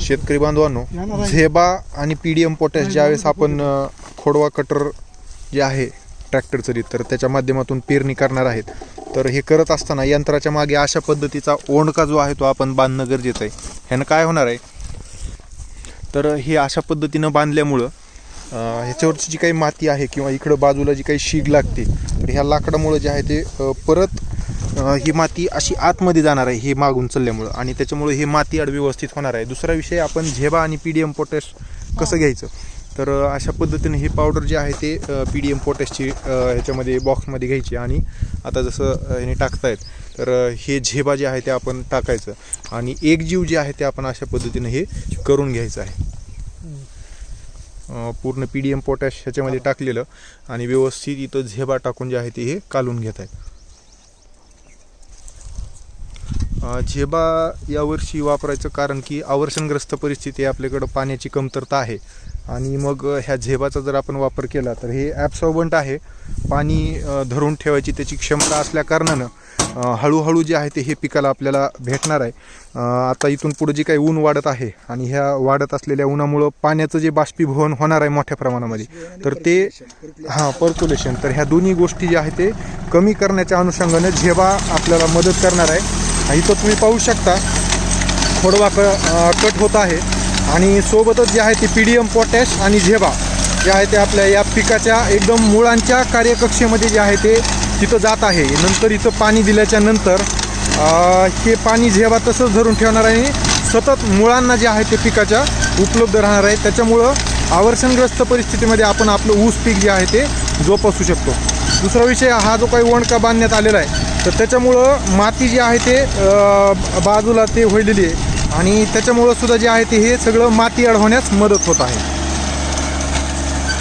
शेतकरी बांधवांनो झेबा आणि पी डी एम पोटॅश ज्यावेळेस आपण खोडवा कटर जे आहे ट्रॅक्टर चरीत तर त्याच्या माध्यमातून पेरणी करणार आहेत. तर हे करत असताना यंत्राच्या मागे अशा पद्धतीचा ओंडका जो आहे तो आपण बांधणं गरजेचं आहे. ह्यानं काय होणार आहे? तर हे अशा पद्धतीनं बांधल्यामुळं ह्याच्यावरची जी काही माती आहे किंवा इकडं बाजूला जी काही शीग लागते तर ह्या लाकडामुळं जे आहे ते परत ही माती अशी आतमध्ये जाणार आहे हे मागून चालल्यामुळं. आणि त्याच्यामुळे हे माती आड व्यवस्थित होणार आहे. दुसरा विषय आपण झेबा आणि पी डी एम पोटॅश कसं घ्यायचं? तर अशा पद्धतीने हे पावडर जे आहे ते पी डी एम पोटॅशची ह्याच्यामध्ये बॉक्समध्ये घ्यायची. आणि आता जसं ह्याने टाकतायत तर हे झेबा जे आहे ते आपण टाकायचं. आणि एक जीव जे आहे ते आपण अशा पद्धतीने हे करून घ्यायचं आहे. पूर्ण पी डी एम पोटॅश ह्याच्यामध्ये टाकलेलं. आणि व्यवस्थित इथं झेबा टाकून जे आहे ते हे कालून घेत आहेत झेबा यावर्षी वापरायचं कारण की आवर्षणग्रस्त परिस्थिती आपल्याकडं पाण्याची कमतरता आहे. आणि मग ह्या झेबाचा जर आपण वापर केला तर हे ॲब्सॉर्बंट आहे. पाणी धरून ठेवायची त्याची क्षमता असल्याकारणानं हळूहळू जे आहे ते हे पिकाला आपल्याला भेटणार आहे. आता इथून पुढे जे काही ऊन वाढत आहे आणि ह्या वाढत असलेल्या उन्हामुळं पाण्याचं जे बाष्पीभवन होणार आहे मोठ्या प्रमाणामध्ये तर ते हां पर्क्युलेशन तर ह्या दोन्ही गोष्टी ज्या आहेत ते कमी करण्याच्या अनुषंगाने झेबा आपल्याला मदत करणार आहे. इथं तुम्ही पाहू शकता. खोडवा क कट होत आहे. आणि सोबतच जे आहे ते पी डी एम पोटॅश आणि झेबा. जे आहे ते आपल्या या पिकाच्या एकदम मुळांच्या कार्यकक्षेमध्ये जे आहे ते तिथं जात आहे. नंतर इथं पाणी दिल्याच्या नंतर हे पाणी झेबा तसंच धरून ठेवणार आहे. आणि सतत मुळांना जे आहे ते पिकाच्या उपलब्ध राहणार आहे. त्याच्यामुळं आवर्षणग्रस्त परिस्थितीमध्ये आपण आपलं ऊस पीक जे आहे ते जोपासू शकतो. दुसरा विषय हा जो काही वणका बांधण्यात आलेला आहे तर त्याच्यामुळं माती जी आहे ते बाजूला ते व्हायलेली आहे. आणि त्याच्यामुळं सुद्धा जे आहे ते हे सगळं माती अडवण्यास मदत होत आहे.